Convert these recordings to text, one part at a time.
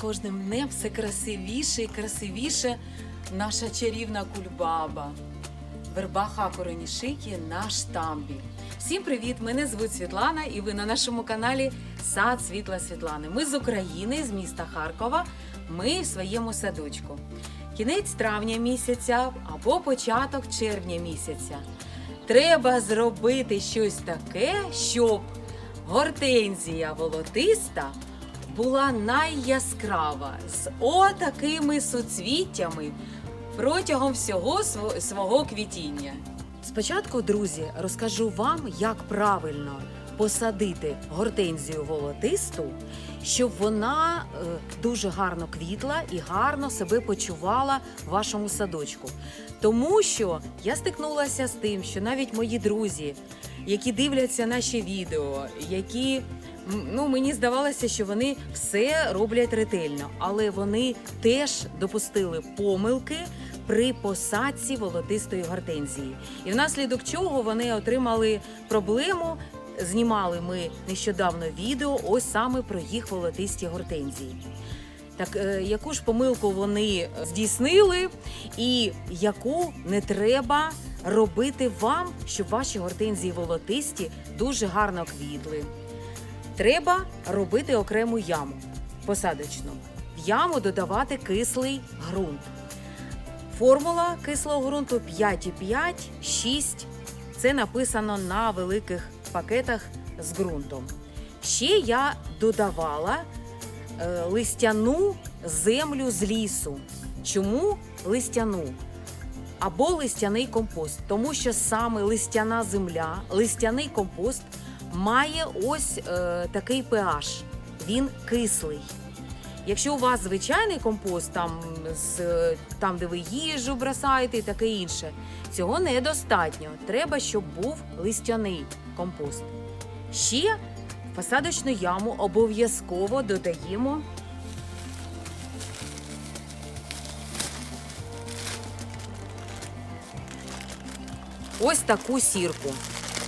кожним днем все красивіше і красивіше наша чарівна кульбаба. Верба Хакурені Шикі на штамбі. Всім привіт! Мене звуть Світлана, і ви на нашому каналі Сад Світла Світлани. Ми з України, з міста Харкова. Ми в своєму садочку. Кінець травня місяця або початок червня місяця. Треба зробити щось таке, щоб гортензія волотиста була найяскрава з отакими суцвіттями протягом всього сво- свого квітіння. Спочатку, друзі, розкажу вам, як правильно посадити гортензію волотисту, щоб вона е, дуже гарно квітла і гарно себе почувала в вашому садочку. Тому що я стикнулася з тим, що навіть мої друзі, які дивляться наші відео, які ну мені здавалося, що вони все роблять ретельно, але вони теж допустили помилки при посадці волотистої гортензії. І внаслідок чого вони отримали проблему. Знімали ми нещодавно відео ось саме про їх волотисті гортензії. Так, е, яку ж помилку вони здійснили, і яку не треба робити вам, щоб ваші гортензії волотисті дуже гарно квітли. Треба робити окрему яму посадочну. В яму додавати кислий ґрунт. Формула кислого ґрунту 5,5, 6. Це написано на великих пакетах з ґрунтом. Ще я додавала е, листяну землю з лісу. Чому листяну? Або листяний компост, тому що саме листяна земля, листяний компост має ось е, такий pH. Він кислий. Якщо у вас звичайний компост, там, з, там де ви їжу бросаєте і таке інше, цього недостатньо. Треба, щоб був листяний компост. Ще в посадочну яму обов'язково додаємо ось таку сірку.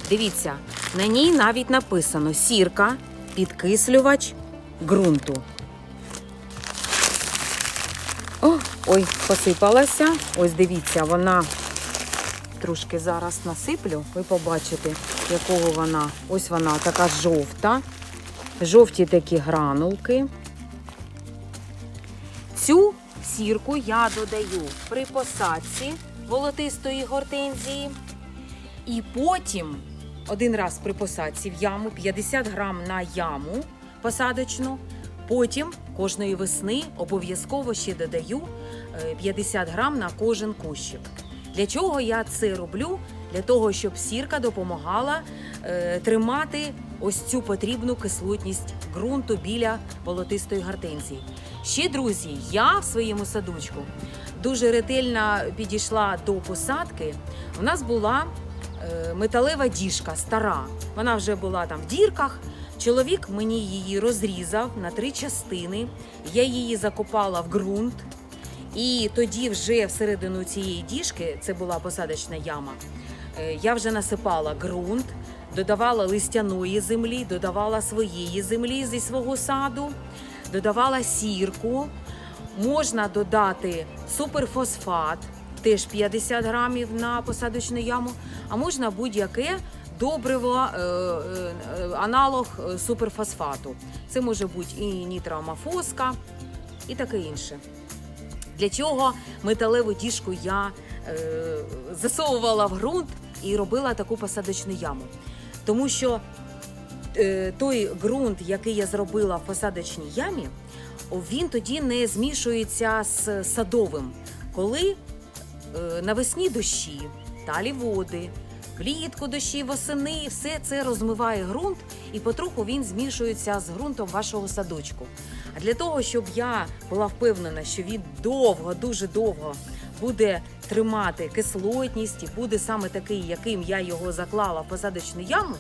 Дивіться, на ній навіть написано сірка, підкислювач ґрунту. О, ой, посипалася. Ось дивіться, вона трошки зараз насиплю. Ви побачите, якого вона. Ось вона така жовта. Жовті такі гранулки. Цю сірку я додаю при посадці волотистої гортензії. І потім один раз при посадці в яму 50 грам на яму посадочну. Потім кожної весни обов'язково ще додаю е, 50 грам на кожен кущик. Для чого я це роблю? Для того, щоб сірка допомагала е, тримати ось цю потрібну кислотність ґрунту біля волотистої гортензії. Ще, друзі, я в своєму садочку дуже ретельно підійшла до посадки. У нас була е, металева діжка стара. Вона вже була там в дірках. Чоловік мені її розрізав на три частини. Я її закопала в ґрунт. І тоді вже всередину цієї діжки, це була посадочна яма, е, я вже насипала ґрунт, додавала листяної землі, додавала своєї землі зі свого саду, додавала сірку. Можна додати суперфосфат, теж 50 грамів на посадочну яму, а можна будь-яке добриво, е, е, аналог е, суперфосфату. Це може бути і нітроамофоска, і таке інше. Для чого металеву діжку я засовувала в ґрунт і робила таку посадочну яму? Тому що той ґрунт, який я зробила в посадочній ямі, він тоді не змішується з садовим. Коли навесні дощі, далі води, влітку дощі, восени, все це розмиває ґрунт, і потроху він змішується з ґрунтом вашого садочку. А для того, щоб я була впевнена, що він довго, дуже довго буде тримати кислотність і буде саме такий, яким я його заклала в посадочну яму,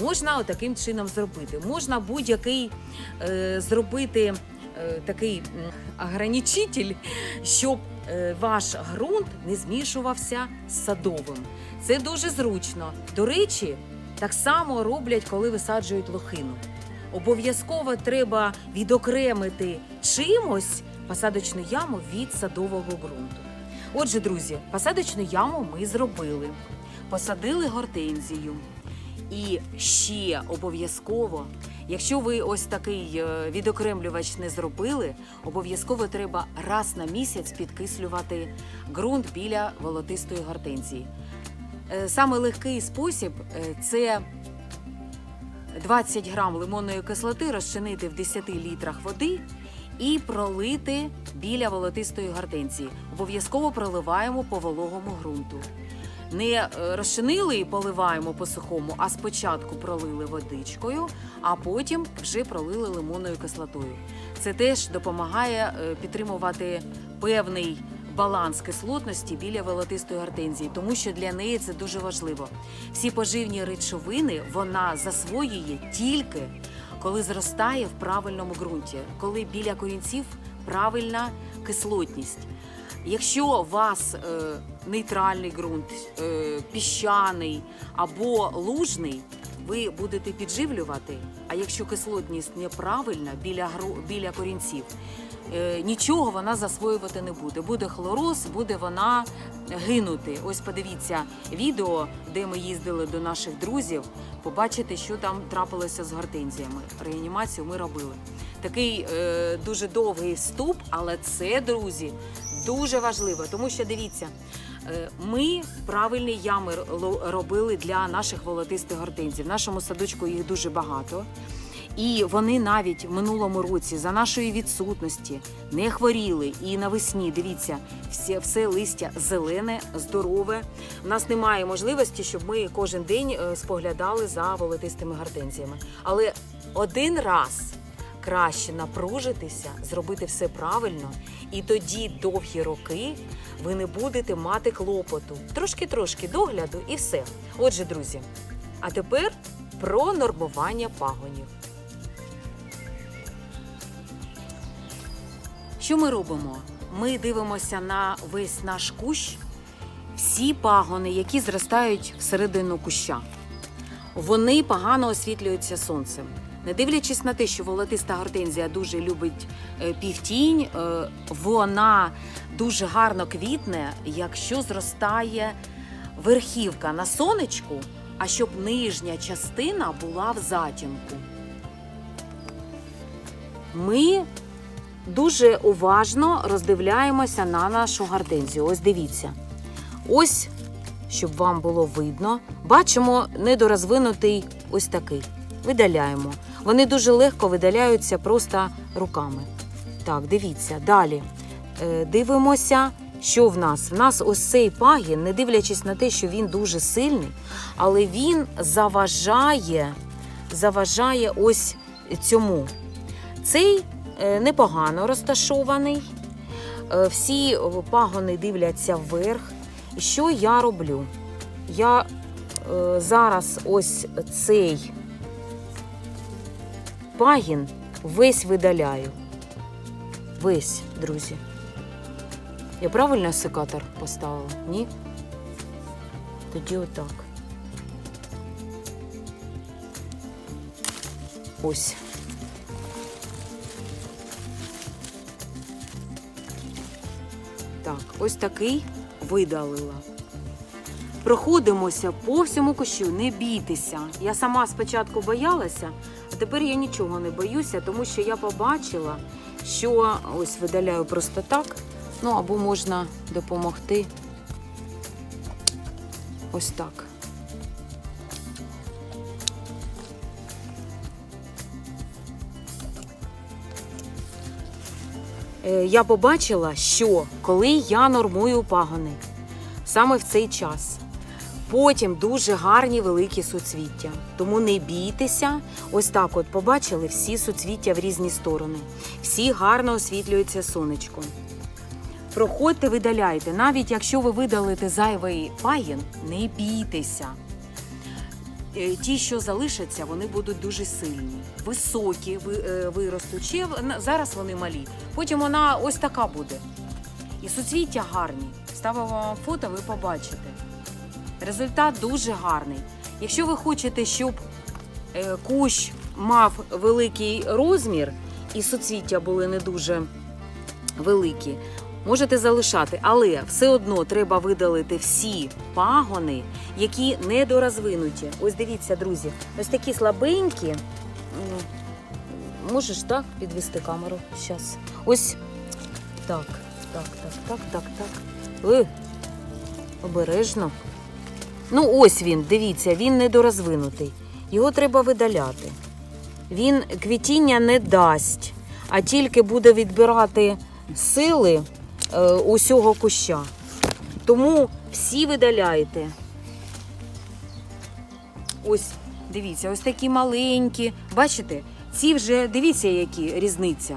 можна отаким чином зробити. Можна будь-який е, зробити е, такий ограничитель, щоб е, ваш ґрунт не змішувався з садовим. Це дуже зручно. До речі, так само роблять, коли висаджують лохину. обов'язково треба відокремити чимось посадочну яму від садового ґрунту. Отже, друзі, посадочну яму ми зробили, посадили гортензію. І ще обов'язково, якщо ви ось такий е, відокремлювач не зробили, обов'язково треба раз на місяць підкислювати ґрунт біля волотистої гортензії. Е, Саме легкий спосіб е, це 20 грам лимонної кислоти розчинити в 10 літрах води і пролити біля волотистої гортензії. Обов'язково проливаємо по вологому ґрунту. Не е, розчинили і поливаємо по сухому, а спочатку пролили водичкою, а потім вже пролили лимонною кислотою. Це теж допомагає е, підтримувати певний баланс кислотності біля волотистої гортензії, тому що для неї це дуже важливо. Всі поживні речовини вона засвоює тільки коли зростає в правильному ґрунті, коли біля корінців правильна кислотність. Якщо у вас е, нейтральний ґрунт, е, піщаний або лужний, ви будете підживлювати. А якщо кислотність неправильна біля, гру- біля корінців, е, нічого вона засвоювати не буде. Буде хлороз, буде вона гинути. Ось подивіться відео, де ми їздили до наших друзів. Побачите, що там трапилося з гортензіями. Реанімацію ми робили. Такий е, дуже довгий вступ, але це, друзі, дуже важливо, тому що дивіться. е, Ми правильні ями робили для наших волотистих гортензій. В нашому садочку їх дуже багато. І вони навіть в минулому році за нашої відсутності не хворіли. І навесні, дивіться, все, все листя зелене, здорове. У нас немає можливості, щоб ми кожен день е, споглядали за волотистими гортензіями. Але один раз краще напружитися, зробити все правильно, і тоді довгі роки ви не будете мати клопоту. Трошки-трошки догляду і все. Отже, друзі, а тепер про нормування пагонів. Що ми робимо? Ми дивимося на весь наш кущ, всі пагони, які зростають всередину куща. Вони погано освітлюються сонцем. Не дивлячись на те, що волотиста гортензія дуже любить е, півтінь, е, вона дуже гарно квітне, якщо зростає верхівка на сонечку, а щоб нижня частина була в затінку. Ми дуже уважно роздивляємося на нашу гортензію. Ось дивіться. Ось, щоб вам було видно, бачимо недорозвинутий ось такий. Видаляємо. Вони дуже легко видаляються просто руками. Так, дивіться, далі. Е, Дивимося, що в нас. В нас ось цей пагін, не дивлячись на те, що він дуже сильний, але він заважає, заважає ось цьому. Цей е, непогано розташований. Е, Всі пагони дивляться вверх. І що я роблю? Я е, зараз ось цей пагін весь видаляю. Весь, друзі. Я правильно секатор поставила? Ні? Тоді отак. Ось. Так, ось такий видалила. Проходимося по всьому кущу, не бійтеся. Я сама спочатку боялася, тепер я нічого не боюся, тому що я побачила, що ось видаляю просто так. Ну або можна допомогти ось так. Е, Я побачила, що коли я нормую пагони, саме в цей час. Потім дуже гарні великі суцвіття. Тому не бійтеся. Ось так от побачили всі суцвіття в різні сторони. Всі гарно освітлюються сонечком. Проходьте, видаляйте. Навіть якщо ви видалите зайвий пагін, не бійтеся. Е, Ті, що залишаться, вони будуть дуже сильні, високі, е, виростуть. На- зараз вони малі. Потім вона ось така буде. І суцвіття гарні. Ставимо вам фото, ви побачите. Результат дуже гарний. Якщо ви хочете, щоб е, кущ мав великий розмір і суцвіття були не дуже великі, можете залишати, але все одно треба видалити всі пагони, які недорозвинуті. Ось дивіться, друзі, ось такі слабенькі. Можеш так підвести камеру? Щас. Ось так, так, так, так, так, так. Е, обережно. Ну, ось він, дивіться, він недорозвинутий. Його треба видаляти. Він квітіння не дасть, а тільки буде відбирати сили е, усього куща. Тому всі видаляйте. Ось, дивіться, ось такі маленькі. Бачите, ці вже дивіться, які різниця.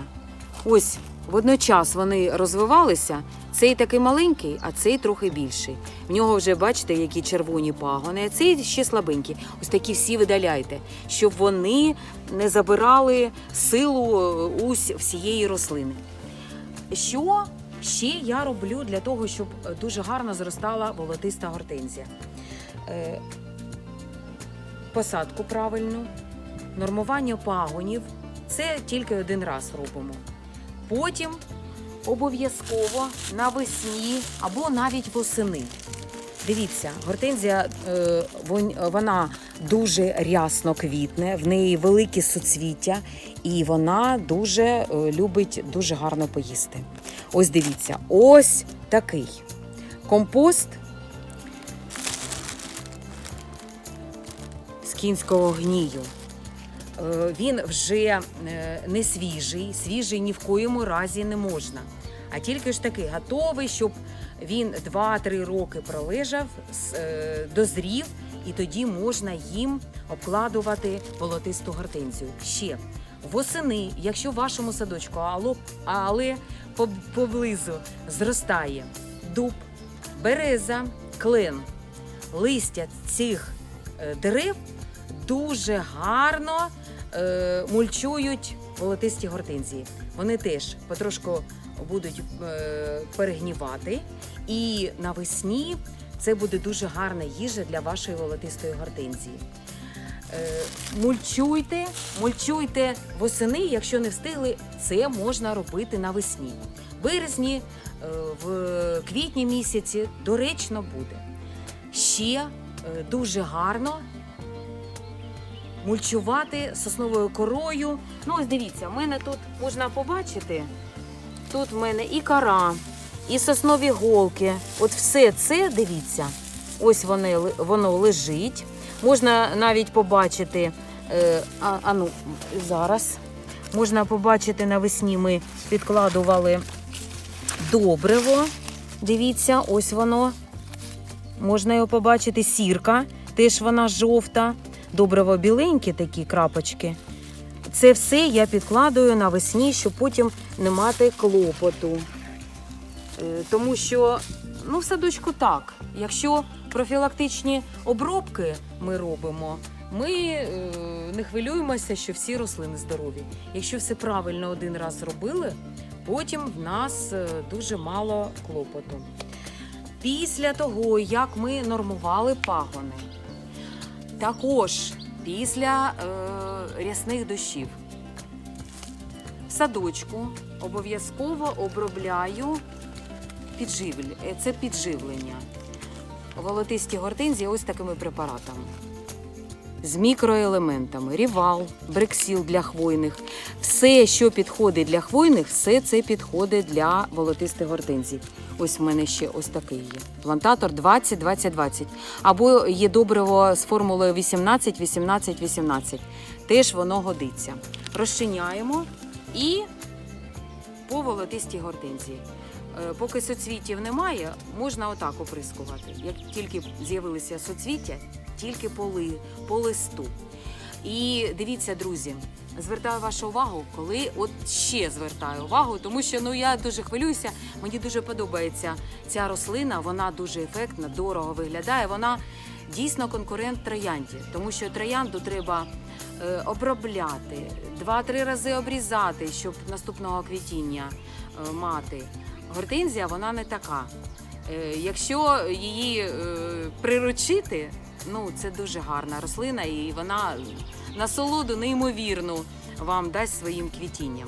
Ось водночас вони розвивалися. Цей такий маленький, а цей трохи більший. В нього вже бачите, які червоні пагони, а цей ще слабенький. Ось такі всі видаляйте, щоб вони не забирали силу е, всієї рослини. Що ще я роблю для того, щоб е, дуже гарно зростала волотиста гортензія? Е, Посадку правильну, нормування пагонів це тільки один раз робимо. Потім обов'язково навесні або навіть восени. Дивіться, гортензія е, вона дуже рясно квітне, в неї великі суцвіття, і вона дуже е, любить дуже гарно поїсти. Ось дивіться, ось такий компост з кінського гнію. Е, Він вже е, не свіжий, свіжий ні в коєму разі не можна. А тільки ж такий готовий, щоб він 2-3 роки пролежав, е, дозрів, і тоді можна їм обкладувати волотисту гортензію. Ще восени, якщо в вашому садочку, але поблизу зростає дуб, береза, клен, листя цих дерев дуже гарно е, мульчують волотисті гортензії. Вони теж потрошку будуть е, перегнівати, і навесні це буде дуже гарна їжа для вашої волотистої гортензії. Е, мульчуйте, мульчуйте восени, якщо не встигли, це можна робити навесні. Березні, е, в квітні місяці доречно буде. Ще е, дуже гарно мульчувати сосновою корою. Ну, ось дивіться, в мене тут можна побачити. Тут в мене і кора, і соснові голки. От все це, дивіться, ось вони, воно лежить. Можна навіть побачити, е, а, а ну, зараз. Можна побачити навесні ми підкладували добриво. Дивіться, ось воно. Можна його побачити. Сірка, теж вона жовта. Добриво біленькі такі крапочки. Це все я підкладаю навесні, щоб потім не мати клопоту. Е, Тому що ну, в садочку так. Якщо профілактичні обробки ми робимо, ми е, не хвилюємося, що всі рослини здорові. Якщо все правильно один раз зробили, потім в нас е, дуже мало клопоту. Після того, як ми нормували пагони, також після е, рясних дощів. В садочку обов'язково обробляю підживль... е, це підживлення. Волотисті гортензії ось такими препаратами. З мікроелементами, рівал, брексіл для хвойних. Все, що підходить для хвойних, все це підходить для волотистих гортензій. Ось в мене ще ось такий є. Плантатор 20-20-20. Або є добриво з формулою 18-18-18. Теж воно годиться. Розчиняємо і по волотистій гортензії. Е, Поки соцвітів немає, можна отак оприскувати. Як тільки з'явилися соцвіття, тільки по, по листу. І дивіться, друзі, звертаю вашу увагу, коли от ще звертаю увагу, тому що ну я дуже хвилююся. Мені дуже подобається ця рослина. Вона дуже ефектна, дорого виглядає. Вона дійсно конкурент троянді, тому що троянду треба е, обробляти, два-три рази обрізати, щоб наступного квітіння е, мати. Гортензія вона не така. Е, Якщо її е, приручити, ну це дуже гарна рослина, і вона насолоду неймовірну вам дасть своїм квітінням.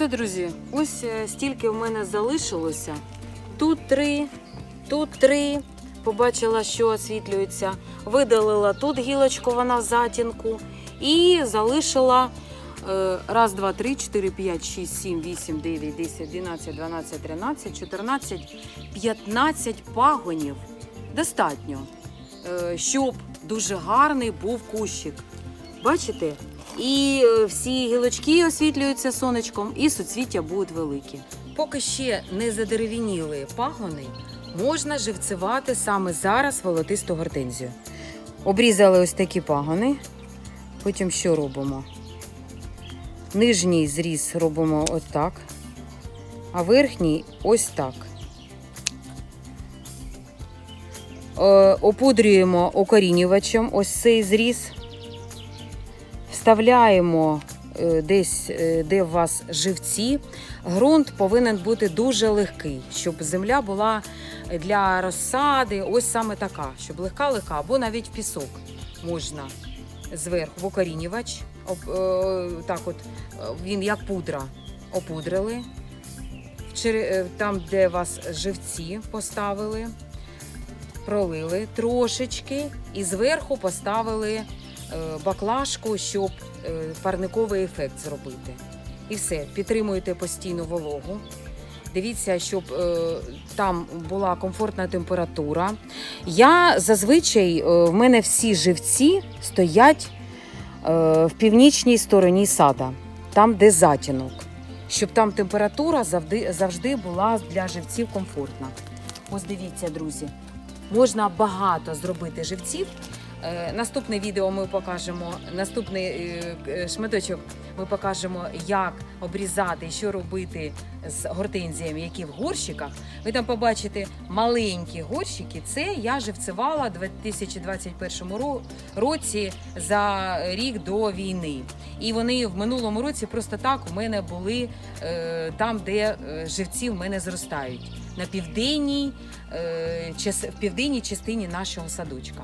Все, друзі, ось е, стільки в мене залишилося. Тут три, тут три. Побачила, що освітлюється. Видалила тут гілочку, вона в затінку. І залишила е, раз, два, три, чотири, п'ять, шість, сім, вісім, дев'ять, десять, одинадцять, дванадцять, тринадцять, чотирнадцять, п'ятнадцять пагонів. Достатньо, е, щоб дуже гарний був кущик. Бачите? І е, всі гілочки освітлюються сонечком, і суцвіття будуть великі. Поки ще не задеревініли пагони, можна живцевати саме зараз волотисту гортензію. Обрізали ось такі пагони. Потім що робимо? Нижній зріз робимо отак, а верхній ось так. Е, опудрюємо окорінювачем ось цей зріз вставляємо е, десь, е, де у вас живці. Ґрунт повинен бути дуже легкий, щоб земля була для розсади, ось саме така, щоб легка-легка, або навіть пісок можна зверху в окорінювач. Е, Так от він як пудра опудрили. Там, де вас живці поставили, пролили трошечки і зверху поставили баклажку, щоб е, парниковий ефект зробити. І все, підтримуєте постійну вологу. Дивіться, щоб е, там була комфортна температура. Я зазвичай е, в мене всі живці стоять е, в північній стороні сада, там, де затінок, щоб там температура завжди, завжди була для живців комфортна. Ось дивіться, друзі, можна багато зробити живців. Е, Наступне відео ми покажемо, наступний е, е, шматочок ми покажемо, як обрізати що робити з гортензіями, які в горщиках. Ви там побачите маленькі горщики. Це я живцевала у 2021 році за рік до війни. І вони в минулому році просто так у мене були там, де живці в мене зростають на південній, в південній частині нашого садочка.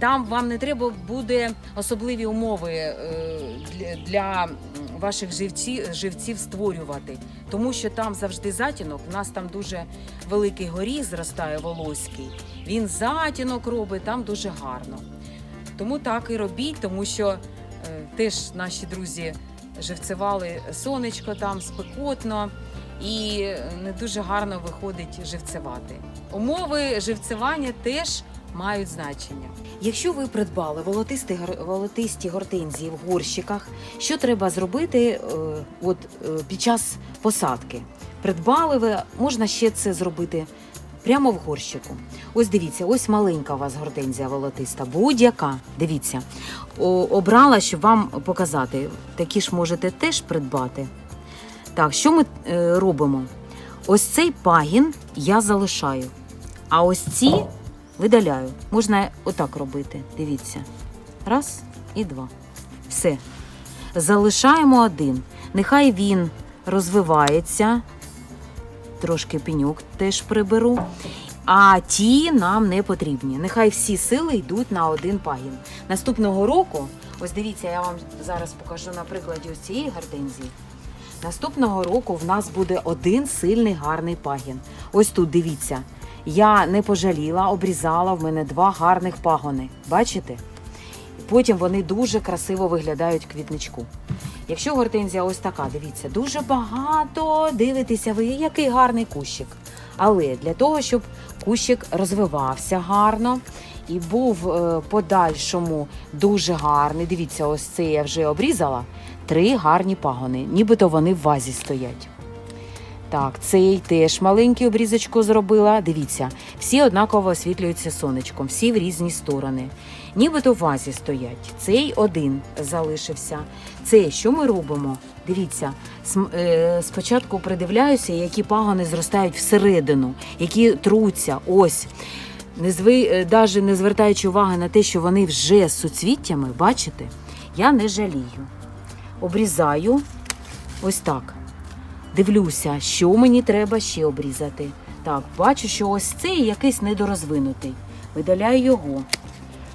Там вам не треба буде особливі умови е, для- ваших живців, живців створювати, тому що там завжди затінок. У нас там дуже великий горіх зростає волоський. Він затінок робить там дуже гарно. Тому так і робіть, тому що е, теж наші друзі живцевали сонечко там спекотно і не дуже гарно виходить живцевати. Умови живцевання теж мають значення. Якщо ви придбали волотисті, волотисті гортензії в горщиках, що треба зробити е, от, е, під час посадки? Придбали ви, можна ще це зробити прямо в горщику. Ось дивіться, ось маленька у вас гортензія волотиста, будь-яка. Дивіться, О, обрала, щоб вам показати. Такі ж можете теж придбати. Так, що ми е, робимо? Ось цей пагін я залишаю, а ось ці видаляю. Можна отак робити. Дивіться. Раз і два. Все. Залишаємо один. Нехай він розвивається. Трошки пеньок теж приберу. А ті нам не потрібні. Нехай всі сили йдуть на один пагін. Наступного року Ось дивіться, я вам зараз покажу на прикладі ось цієї гортензії. Наступного року в нас буде один сильний гарний пагін. Ось тут дивіться. Я не пожаліла, обрізала в мене два гарних пагони. Бачите? Потім вони дуже красиво виглядають в квітничку. Якщо гортензія ось така, дивіться, дуже багато дивитеся ви, який гарний кущик. Але для того, щоб кущик розвивався гарно і був е, подальшому дуже гарний. Дивіться, ось це я вже обрізала. Три гарні пагони, нібито вони в вазі стоять. Так, цей теж маленький обрізочку зробила. Дивіться, всі однаково освітлюються сонечком, всі в різні сторони. Нібито в вазі стоять. Цей один залишився. Це що ми робимо? Дивіться, е, спочатку придивляюся, які пагони зростають всередину, які труться. Ось. Зви, е, не звертаючи уваги на те, що вони вже з суцвіттями, бачите, я не жалію. Обрізаю ось так. Дивлюся, що мені треба ще обрізати. Так, бачу, що ось цей якийсь недорозвинутий. Видаляю його.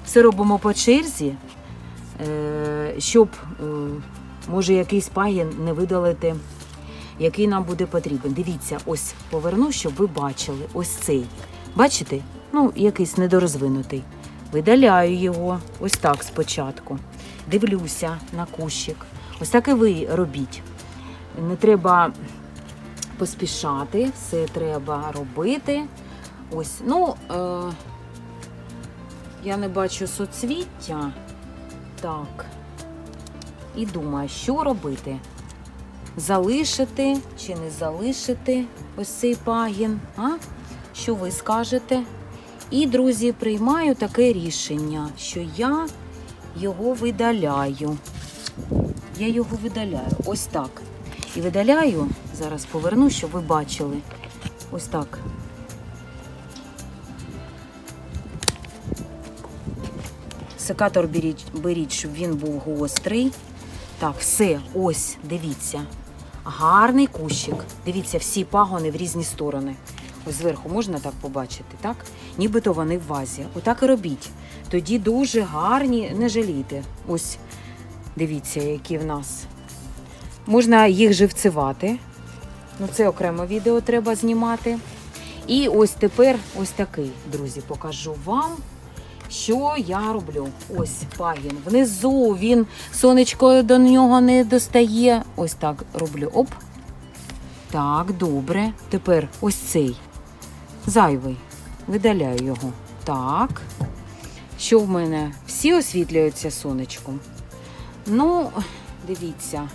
Все робимо по черзі, е, щоб, е, може, якийсь пагін не видалити, який нам буде потрібен. Дивіться, ось поверну, щоб ви бачили. Ось цей. Бачите? Ну, якийсь недорозвинутий. Видаляю його ось так спочатку. Дивлюся на кущик. Ось так і ви робіть. Не треба поспішати, все треба робити. Ось, ну, е, я не бачу соцвіття. Так. І думаю, що робити? Залишити чи не залишити ось цей пагін? А? Що ви скажете? І, друзі, приймаю таке рішення, що я його видаляю. Я його видаляю. Ось так. І видаляю, зараз поверну, щоб ви бачили. Ось так. Секатор беріть, беріть, щоб він був гострий. Так, все, ось, дивіться. Гарний кущик. Дивіться, всі пагони в різні сторони. Ось зверху можна так побачити, так? Нібито вони в вазі. Отак і робіть. Тоді дуже гарні, не жалійте. Ось, дивіться, які в нас. Можна їх живцювати. Ну, це окремо відео треба знімати. І ось тепер ось такий, друзі, покажу вам, що я роблю. Ось пагін. Внизу він сонечко до нього не достає. Ось так роблю. Оп. Так, добре. Тепер ось цей зайвий. Видаляю його. Так. Що в мене? Всі освітлюються сонечком. Ну, дивіться.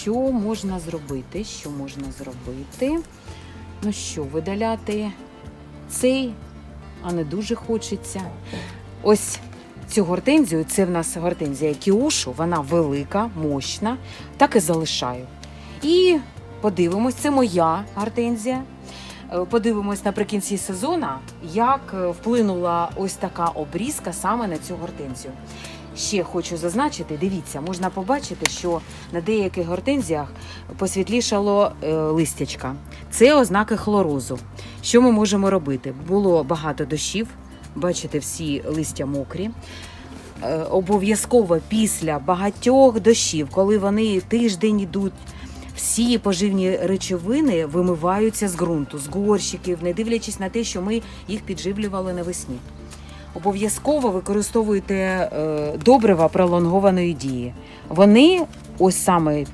Що можна зробити? Що можна зробити? Ну що, видаляти цей, а не дуже хочеться. Ось цю гортензію, це в нас гортензія кіушу, вона велика, мощна, так і залишаю. І подивимось, це моя гортензія. Е, Подивимось наприкінці сезону, як е, вплинула ось така обрізка саме на цю гортензію. Ще хочу зазначити, дивіться, можна побачити, що на деяких гортензіях посвітлішало е, листячка. Це ознаки хлорозу. Що ми можемо робити? Було багато дощів, бачите, всі листя мокрі. Е, обов'язково після багатьох дощів, коли вони тиждень йдуть, всі поживні речовини вимиваються з ґрунту, з горщиків, не дивлячись на те, що ми їх підживлювали навесні. Обов'язково використовуйте е, добрива пролонгованої дії. Вони ось саме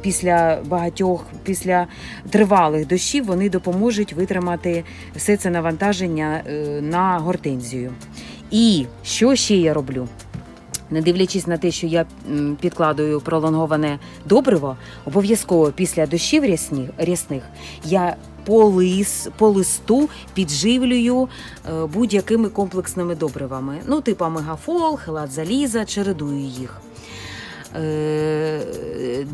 після багатьох, після тривалих дощів, вони допоможуть витримати все це навантаження е, на гортензію. І що ще я роблю? Не дивлячись на те, що я підкладую пролонговане добриво, обов'язково після дощів рясних, рясних я по, лис, по листу підживлюю е, будь-якими комплексними добривами. Ну, типу мегафол, хелат заліза, чередую їх. Е,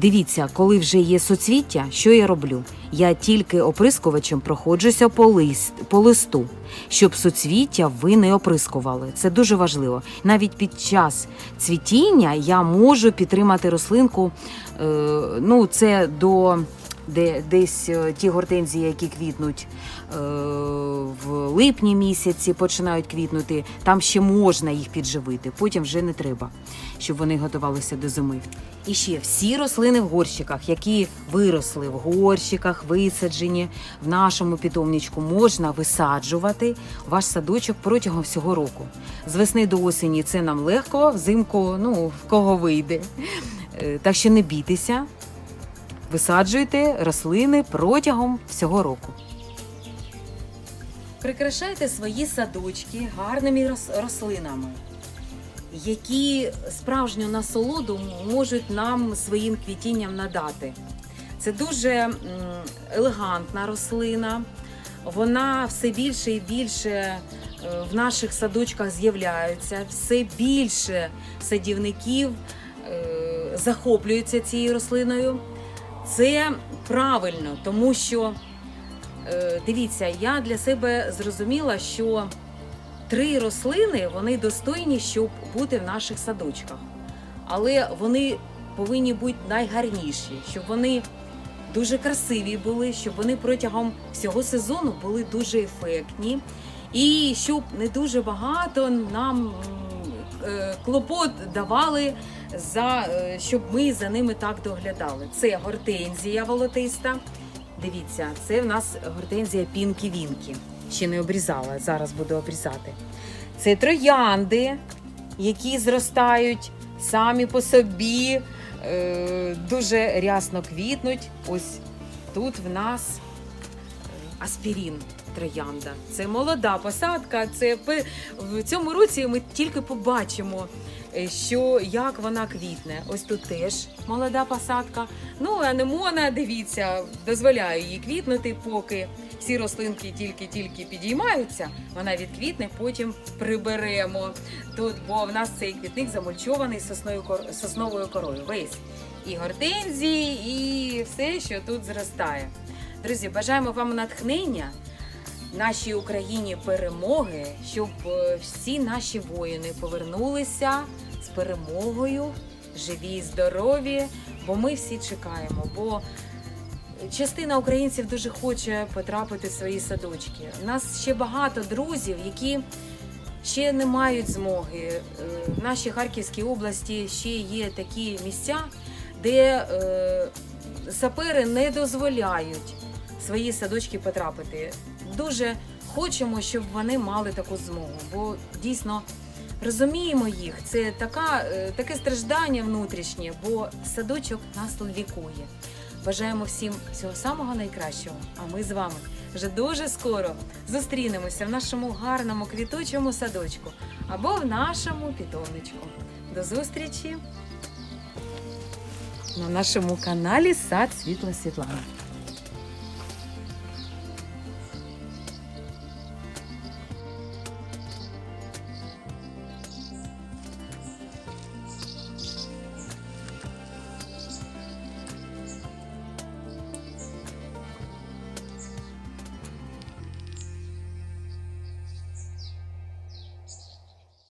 дивіться, коли вже є соцвіття, що я роблю? Я тільки оприскувачем проходжуся по, лист, по листу, щоб соцвіття ви не оприскували. Це дуже важливо. Навіть під час цвітіння я можу підтримати рослинку. Е, ну, це до де десь е, ті гортензії, які квітнуть е, в липні місяці, починають квітнути. Там ще можна їх підживити, потім вже не треба, щоб вони готувалися до зими. І ще всі рослини в горщиках, які виросли в горщиках, висаджені в нашому питомничку, можна висаджувати ваш садочок протягом всього року. З весни до осені це нам легко, взимку, ну в кого вийде. Е, Так що не бійтеся, висаджуйте рослини протягом всього року. Прикрашайте свої садочки гарними рослинами, які справжню насолоду можуть нам своїм квітінням надати. Це дуже елегантна рослина. Вона все більше і більше е, в наших садочках з'являються, все більше садівників е, захоплюються цією рослиною. Це правильно, тому що е, дивіться, я для себе зрозуміла, що три рослини вони достойні, щоб бути в наших садочках. Але вони повинні бути найгарніші, щоб вони дуже красиві були, щоб вони протягом всього сезону були дуже ефектні, і щоб не дуже багато нам клопот давали, за, е, щоб ми за ними так доглядали. Це гортензія волотиста. Дивіться, це в нас гортензія Пінкі Вінкі. Ще не обрізала, зараз буду обрізати. Це троянди, які зростають самі по собі, е, дуже рясно квітнуть. Ось тут в нас е, аспірін троянда. Це молода посадка. Це в цьому році ми тільки побачимо, е, що як вона квітне. Ось тут теж молода посадка. Ну, анемона, дивіться, дозволяю їй квітнути, поки всі рослинки тільки-тільки підіймаються. Вона відквітне, потім приберемо тут, бо в нас цей квітник замульчований сосною сосновою корою. Весь і гортензії, і все, що тут зростає. Друзі, бажаємо вам натхнення, нашій Україні перемоги, щоб е, всі наші воїни повернулися з перемогою, живі здорові, бо ми всі чекаємо. Бо частина українців дуже хоче потрапити в свої садочки. У нас ще багато друзів, які ще не мають змоги. Е, В нашій Харківській області ще є такі місця, де е, сапери не дозволяють свої садочки потрапити. Дуже хочемо, щоб вони мали таку змогу, бо дійсно розуміємо їх. Це така, е, таке страждання внутрішнє, бо садочок нас лікує. Бажаємо всім всього самого найкращого. А ми з вами вже дуже скоро зустрінемося в нашому гарному квітучому садочку або в нашому питомничку. До зустрічі на нашому каналі Сад Світла Світлана.